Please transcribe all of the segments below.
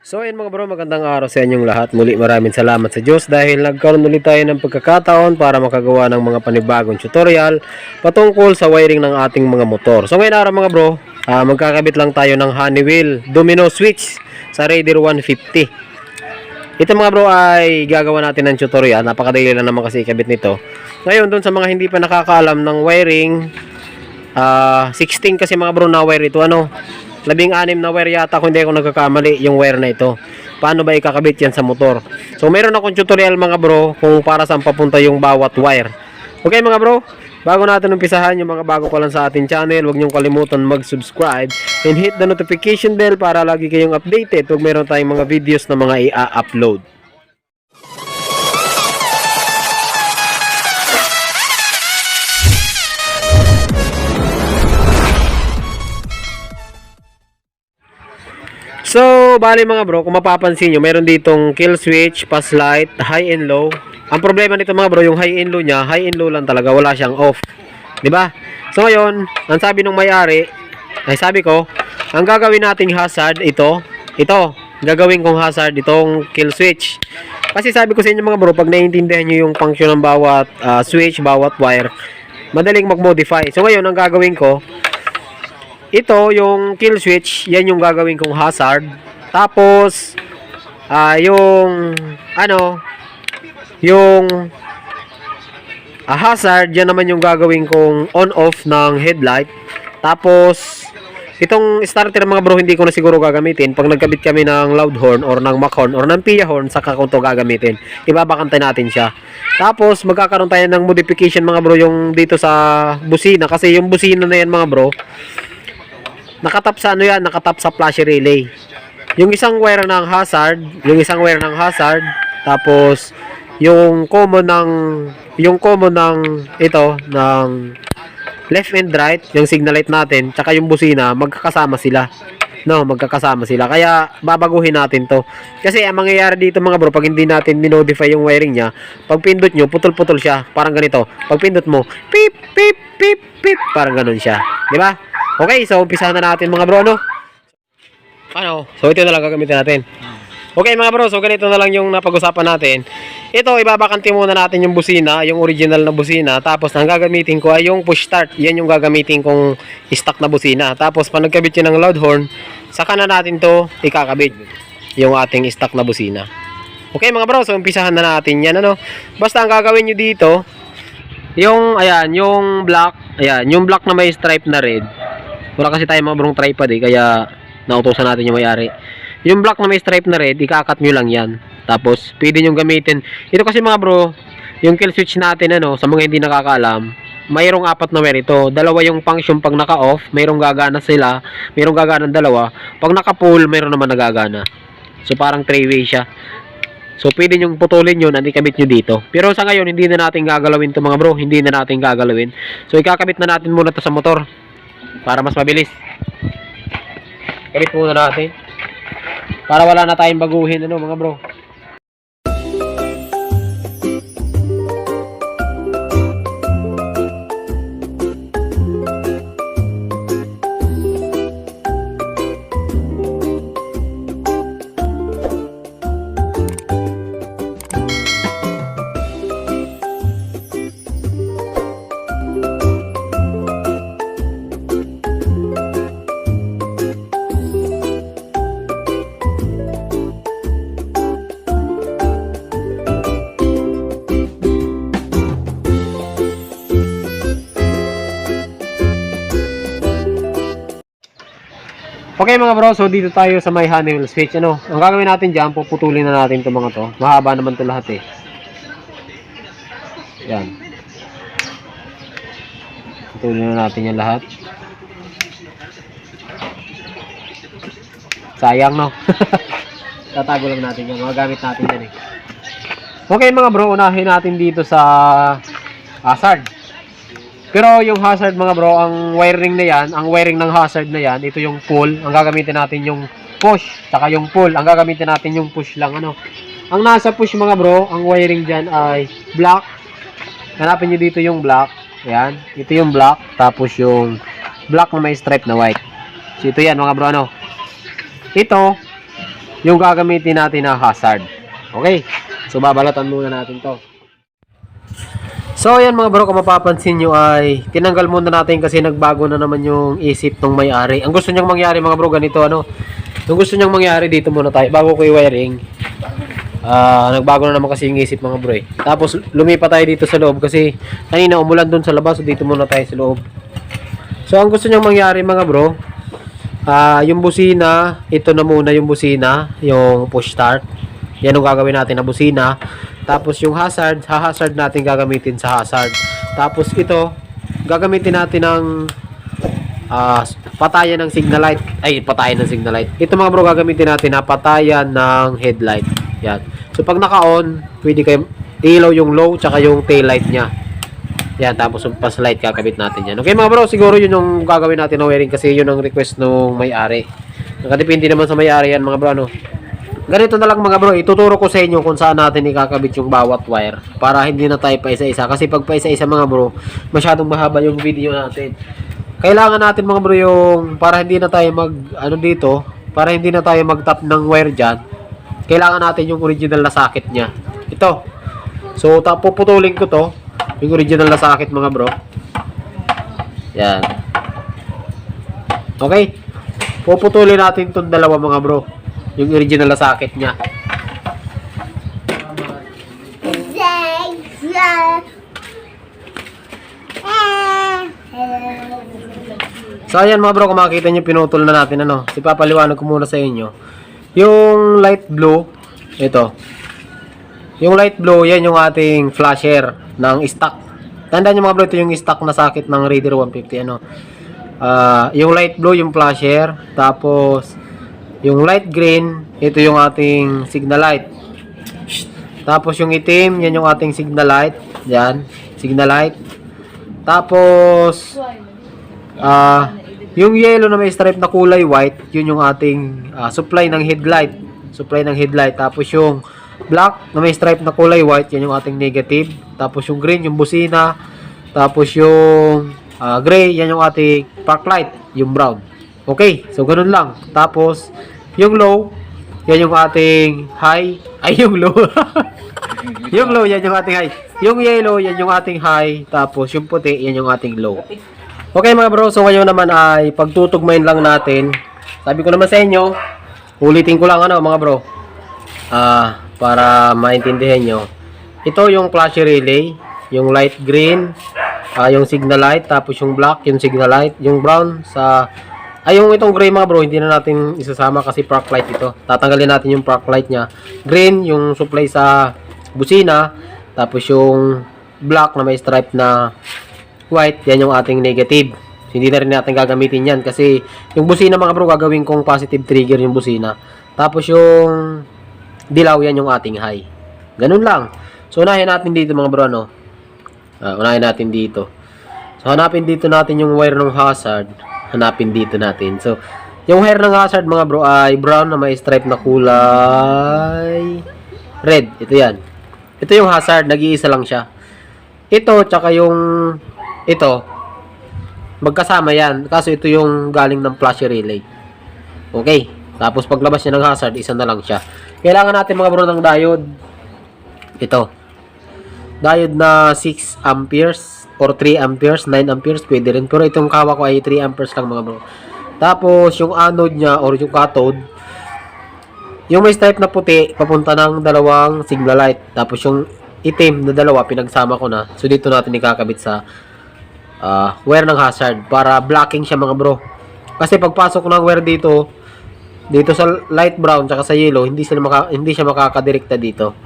So ayun mga bro, magandang araw sa inyong lahat. Muli maraming salamat sa Diyos dahil nagkaroon ulit tayo ng pagkakataon para makagawa ng mga panibagong tutorial patungkol sa wiring ng ating mga motor. So ngayon araw mga bro, ah, magkakabit lang tayo ng Honeywell domino switch sa Raider 150. Ito mga bro ay gagawa natin ng tutorial. Napakadali lang naman kasi ikabit nito. Ngayon doon sa mga hindi pa nakakaalam ng wiring, ah 16 kasi mga bro na wire ito ano. Labing anim na wire yata kung hindi ako nagkakamali yung wire na ito. Paano ba ikakabit yan sa motor? So meron akong tutorial mga bro kung para saan papunta yung bawat wire. Okay mga bro, bago natin umpisahan yung mga bago pa lang sa ating channel, huwag niyong kalimutan mag-subscribe and hit the notification bell para lagi kayong updated pag meron tayong mga videos na mga i-upload. So, bali mga bro, kung mapapansin nyo, meron ditong kill switch, pass light, high and low. Ang problema nito mga bro, yung high and low niya, high and low lang talaga, wala siyang off. 'Di ba? So ngayon, ang sabi nung may-ari, ay sabi ko, ang gagawin nating hazard ito, ito, gagawin kong hazard itong kill switch. Kasi sabi ko sa inyo mga bro, pag naiintindihan nyo yung function ng bawat ah, switch, bawat wire, madaling mag-modify. So ngayon, ang gagawin ko, ito yung kill switch, yan yung gagawin kong hazard. Tapos ah yung ano yung ah, hazard, yan naman yung gagawin kong on off ng headlight. Tapos itong starter mga bro hindi ko na siguro gagamitin pag nagkabit kami ng loud horn or ng mac horn or ng pia horn saka ko to gagamitin ibabakantay natin siya tapos magkakaroon tayo ng modification mga bro yung dito sa busina kasi yung busina na yan mga bro nakatap sa ano yan, nakatap sa flash relay. Yung isang wire ng hazard, yung isang wire ng hazard, tapos yung common ng yung common ng ito ng left and right, yung signal light natin, tsaka yung busina, magkakasama sila. No, magkakasama sila. Kaya babaguhin natin 'to. Kasi ang mangyayari dito mga bro, pag hindi natin minodify yung wiring niya, pag pindot nyo, putol-putol siya. Parang ganito. Pag pindot mo, pip pip pip pip, parang ganun siya. 'Di ba? Okay, so umpisahan na natin mga bro, ano? Ano? So ito na lang gagamitin natin. Okay mga bro, so ganito na lang yung napag-usapan natin. Ito, ibabakanti muna natin yung busina, yung original na busina. Tapos ang gagamitin ko ay yung push start. Yan yung gagamitin kong stock na busina. Tapos pag nagkabit yun ng loud horn, saka na natin to ikakabit yung ating stock na busina. Okay mga bro, so umpisahan na natin yan. Ano? Basta ang gagawin nyo dito, yung, ayan, yung black, ayan, yung black na may stripe na red. Wala kasi tayo mga brong tripod eh, kaya nautosan natin yung may-ari. Yung black na may stripe na red, ikakat nyo lang yan. Tapos, pwede nyo gamitin. Ito kasi mga bro, yung kill switch natin, ano, sa mga hindi nakakaalam, mayroong apat na wire ito. Dalawa yung function pag naka-off, mayroong gagana sila, mayroong gagana dalawa. Pag naka-full, mayroon naman nagagana. So, parang three-way siya. So, pwede nyong putulin yun at ikabit nyo dito. Pero sa ngayon, hindi na natin gagalawin to mga bro. Hindi na natin gagalawin. So, ikakabit na natin muna to sa motor. Para mas mabilis. Kabit muna natin. Para wala na tayong baguhin, ano mga bro. Okay mga bro, so dito tayo sa may Honeywell switch. Ano, ang gagawin natin dyan, puputulin na natin itong mga to. Mahaba naman to lahat eh. Yan. Putulin na natin yan lahat. Sayang no. Tatago lang natin yan. Magagamit natin yan eh. Okay mga bro, unahin natin dito sa hazard. Pero yung hazard mga bro, ang wiring na yan, ang wiring ng hazard na yan, ito yung pull. Ang gagamitin natin yung push, saka yung pull. Ang gagamitin natin yung push lang ano. Ang nasa push mga bro, ang wiring dyan ay black. Hanapin nyo dito yung black. Ayan, ito yung black. Tapos yung black na may stripe na white. So ito yan mga bro ano. Ito, yung gagamitin natin na hazard. Okay? So, babalatan muna natin to. So, ayan mga bro, kung mapapansin nyo ay tinanggal muna natin kasi nagbago na naman yung isip ng may-ari. Ang gusto niyang mangyari mga bro, ganito ano. Yung gusto niyang mangyari dito muna tayo, bago ko i-wiring. Ah, nagbago na naman kasi yung isip mga bro eh. Tapos lumipat tayo dito sa loob kasi kanina umulan doon sa labas, so dito muna tayo sa loob. So, ang gusto niyang mangyari mga bro, ah, yung busina, ito na muna yung busina, yung push start. Yan ang gagawin natin na busina. Tapos yung hazard, ha-hazard natin gagamitin sa hazard. Tapos ito, gagamitin natin ng ah, patayan ng signal light. Ay, patayan ng signal light. Ito mga bro, gagamitin natin na patayan ng headlight. Yan. So pag naka-on, pwede kayo ilaw yung low tsaka yung tail light niya. Yan, tapos yung pass light kakabit natin yan. Okay mga bro, siguro yun yung gagawin natin na wiring kasi yun ang request nung may-ari. Nakadepende naman sa may-ari yan mga bro, ano. Ganito na lang mga bro, ituturo ko sa inyo kung saan natin ikakabit yung bawat wire para hindi na tayo pa isa-isa. Kasi pag pa isa-isa mga bro, masyadong mahaba yung video natin. Kailangan natin mga bro yung para hindi na tayo mag ano dito, para hindi na tayo mag-tap ng wire diyan. Kailangan natin yung original na socket niya. Ito. So, tap puputulin ko to, yung original na socket mga bro. Yan. Okay? Puputulin natin itong dalawa mga bro. Yung original na socket niya. So ayan mga bro, kung makikita nyo pinutol na natin ano. Si papaliwanag ko muna sa inyo. Yung light blue, ito. Yung light blue, yan yung ating flasher ng stock. Tandaan nyo mga bro, ito yung stock na sakit ng Raider 150 ano. Ah, yung light blue yung flasher, tapos yung light green, ito yung ating signal light. Tapos yung itim, yan yung ating signal light. Yan, signal light. Tapos ah yung yellow na may stripe na kulay white, yun yung ating ah, supply ng headlight. Supply ng headlight. Tapos yung black na may stripe na kulay white, yan yung ating negative. Tapos yung green, yung busina. Tapos yung ah, gray, yan yung ating park light, yung brown. Okay, so ganun lang. Tapos yung low, yan yung ating high. Ay, yung low. yung low, yan yung ating high. Yung yellow, yan yung ating high. Tapos yung puti, yan yung ating low. Okay mga bro, so ngayon naman ay pagtutugmain lang natin. Sabi ko naman sa inyo, ulitin ko lang ano mga bro. Ah, para maintindihan nyo. Ito yung flash relay, yung light green, ah, yung signal light, tapos yung black, yung signal light, yung brown sa ay yung itong gray mga bro, hindi na natin isasama kasi park light ito. Tatanggalin natin yung park light niya. Green, yung supply sa busina, tapos yung black na may stripe na white, yan yung ating negative. Hindi na rin natin gagamitin yan kasi yung busina mga bro, gagawin kong positive trigger yung busina. Tapos yung dilaw, yan yung ating high. Ganun lang. So, unahin natin dito mga bro, ano? Ah, unahin natin dito. So, hanapin dito natin yung wire ng hazard. Hanapin dito natin. So, yung wire ng hazard mga bro ay brown na may stripe na kulay red. Ito yan. Ito yung hazard. Nag-iisa lang siya. Ito, tsaka yung ito, magkasama yan. Kaso ito yung galing ng flash relay. Okay. Tapos paglabas niya ng hazard, isa na lang siya. Kailangan natin mga bro ng diode. Ito. Diode na 6 amperes or 3 amperes, 9 amperes, pwede rin. Pero itong kawa ko ay 3 amperes lang mga bro. Tapos yung anode niya or yung cathode, yung may stripe na puti, papunta ng dalawang signal light. Tapos yung itim na dalawa, pinagsama ko na. So dito natin ikakabit sa ah, wire ng hazard para blocking siya mga bro. Kasi pagpasok ng wire dito, dito sa light brown tsaka sa yellow, hindi sila maka, hindi siya makakadirekta dito.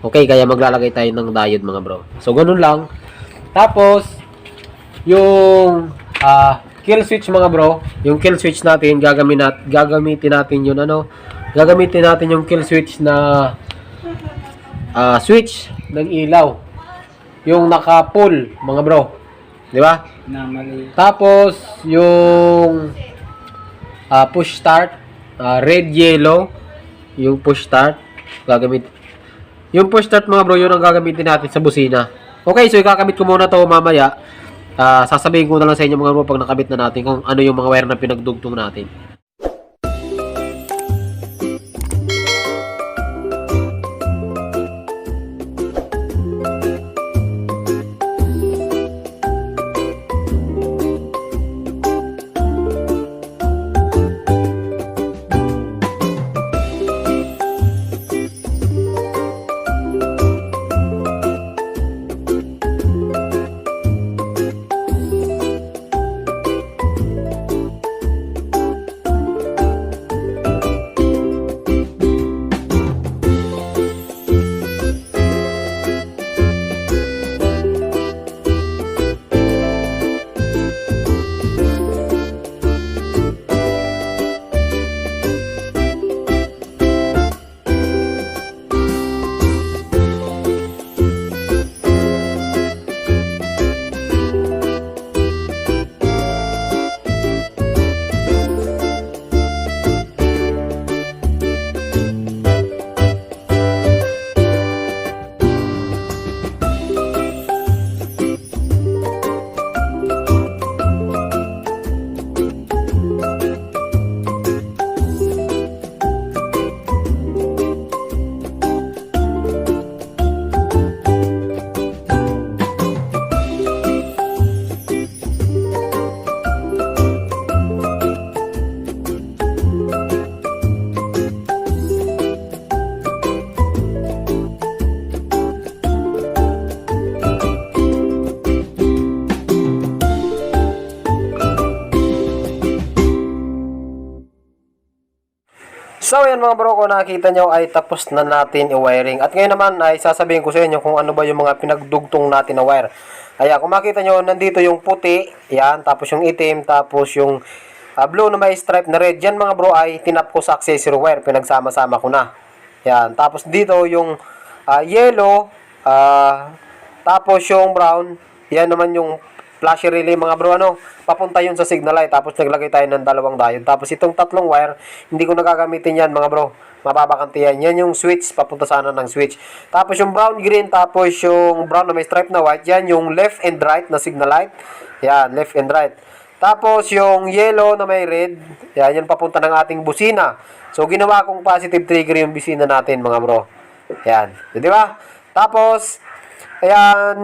Okay, kaya maglalagay tayo ng diode mga bro. So ganun lang. Tapos yung ah kill switch mga bro, yung kill switch natin gagamitin nat gagamitin natin yun ano, gagamitin natin yung kill switch na ah, switch ng ilaw. Yung naka-pull mga bro. 'Di ba? Tapos, yung ah, push start, ah, red, yellow, yung push start, gagamit. Yung push start mga bro, yun ang gagamitin natin sa busina. Okay, so ikakabit ko muna to mamaya. Ah, sasabihin ko na lang sa inyo mga bro pag nakabit na natin kung ano yung mga wire na pinagdugtong natin. Mga bro, kung nakita nyo ay tapos na natin i-wiring. At ngayon naman ay sasabihin ko sa inyo kung ano ba yung mga pinagdugtong natin na wire. Kaya kung makita nyo, nandito yung puti, yan, tapos yung itim, tapos yung ah, blue na may stripe na red. Yan mga bro ay tinap ko sa accessory wire, pinagsama-sama ko na. Yan, tapos dito yung ah, yellow, ah, tapos yung brown, yan naman yung flashy relay mga bro ano? Papunta yun sa signal light tapos naglagay tayo ng dalawang diode. Tapos itong tatlong wire hindi ko nagagamitin yan mga bro. Mababakanti yan. Yung switch papunta sana ng switch. Tapos yung brown green tapos yung brown na may stripe na white yan yung left and right na signal light yan left and right. Tapos yung yellow na may red yan yan papunta ng ating busina. So ginawa kong positive trigger yung busina natin mga bro. Yan. Di ba? Tapos Ayan,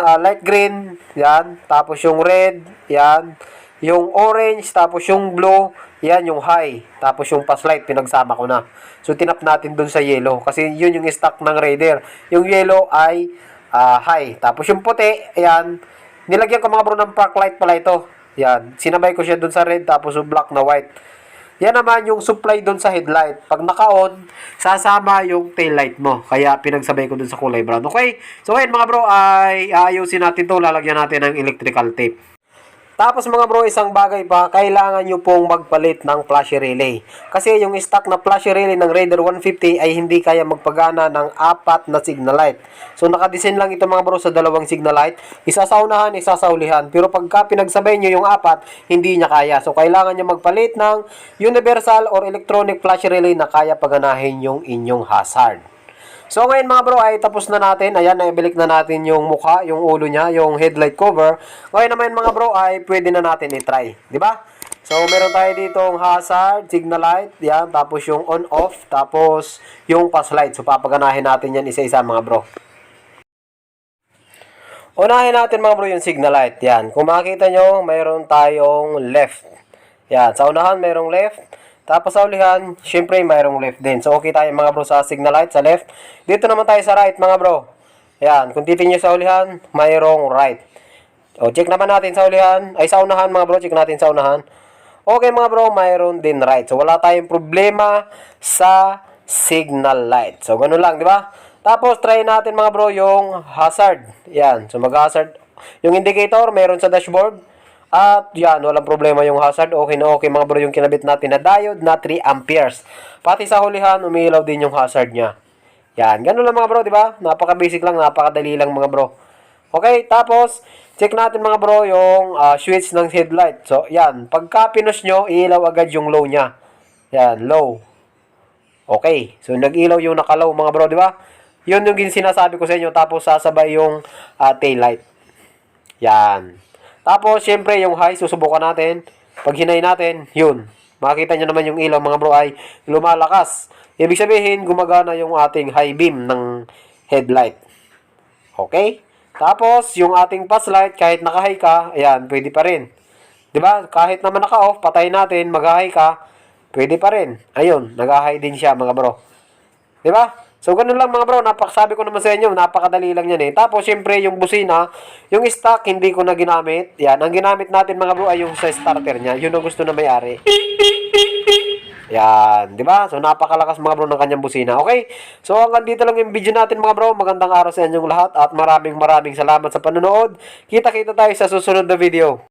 ah, light green, yan. Tapos yung red, yan. Yung orange, tapos yung blue, yan yung high. Tapos yung pass light, pinagsama ko na. So, tinap natin dun sa yellow. Kasi yun yung stock ng Raider. Yung yellow ay ah, high. Tapos yung puti, ayan. Nilagyan ko mga bro ng park light pala ito. Yan. Sinabay ko siya dun sa red, tapos yung black na white. Yan naman yung supply doon sa headlight. Pag naka-on, sasama yung tail light mo. Kaya pinagsabay ko doon sa kulay brown. Okay? So, ayun mga bro, ay aayusin natin to Lalagyan natin ng electrical tape. Tapos mga bro, isang bagay pa, kailangan nyo pong magpalit ng flashy relay. Kasi yung stock na flashy relay ng Raider 150 ay hindi kaya magpagana ng apat na signal light. So nakadesign lang ito mga bro sa dalawang signal light. Isa sa unahan, isa sa ulihan. Pero pagka pinagsabay nyo yung apat, hindi niya kaya. So kailangan nyo magpalit ng universal or electronic flashy relay na kaya paganahin yung inyong hazard. So ngayon mga bro ay tapos na natin. Ayan, naibilik na natin yung mukha, yung ulo niya, yung headlight cover. Ngayon naman mga bro ay pwede na natin i-try. ba? So meron tayo ditong hazard, signal light, yan, tapos yung on off, tapos yung pass light. So papaganahin natin yan isa-isa mga bro. Unahin natin mga bro yung signal light. Yan. Kung makikita nyo, mayroon tayong left. Yan. Sa unahan, mayroong left. Tapos sa ulihan, syempre mayroong left din. So okay tayo mga bro sa signal light, sa left. Dito naman tayo sa right mga bro. Yan. Kung titingin sa ulihan, mayroong right. O check naman natin sa ulihan. Ay sa unahan mga bro, check natin sa unahan. Okay mga bro, mayroon din right. So wala tayong problema sa signal light. So ganun lang, di ba? Tapos try natin mga bro yung hazard. Yan. So mag-hazard. Yung indicator, meron sa dashboard. At yan, walang problema yung hazard. Okay na okay mga bro yung kinabit natin na diode na 3 amperes. Pati sa hulihan, umiilaw din yung hazard niya. Yan, ganun lang mga bro, di ba? Napaka-basic lang, napakadali lang mga bro. Okay, tapos, check natin mga bro yung ah, switch ng headlight. So, yan, pagka pinos nyo, iilaw agad yung low niya. Yan, low. Okay, so nag-ilaw yung nakalaw mga bro, di ba? Yun yung sinasabi ko sa inyo, tapos sasabay yung ah, tail light. Yan. Tapos, syempre, yung high, susubukan natin. Pag hinay natin, yun. Makikita nyo naman yung ilaw, mga bro, ay lumalakas. Ibig sabihin, gumagana yung ating high beam ng headlight. Okay? Tapos, yung ating pass light, kahit naka-high ka, ayan, pwede pa rin. ba? Kahit naman naka-off, patay natin, mag-high ka, pwede pa rin. Ayun, nag-high din siya, mga bro. ba? So, ganun lang mga bro, napakasabi ko naman sa inyo, napakadali lang yan eh. Tapos, syempre, yung busina, yung stock, hindi ko na ginamit. Yan, ang ginamit natin mga bro ay yung sa starter niya. Yun ang gusto na may-ari. Yan, di ba? So, napakalakas mga bro ng kanyang busina. Okay? So, hanggang dito lang yung video natin mga bro. Magandang araw sa inyong lahat at maraming maraming salamat sa panonood. Kita-kita tayo sa susunod na video.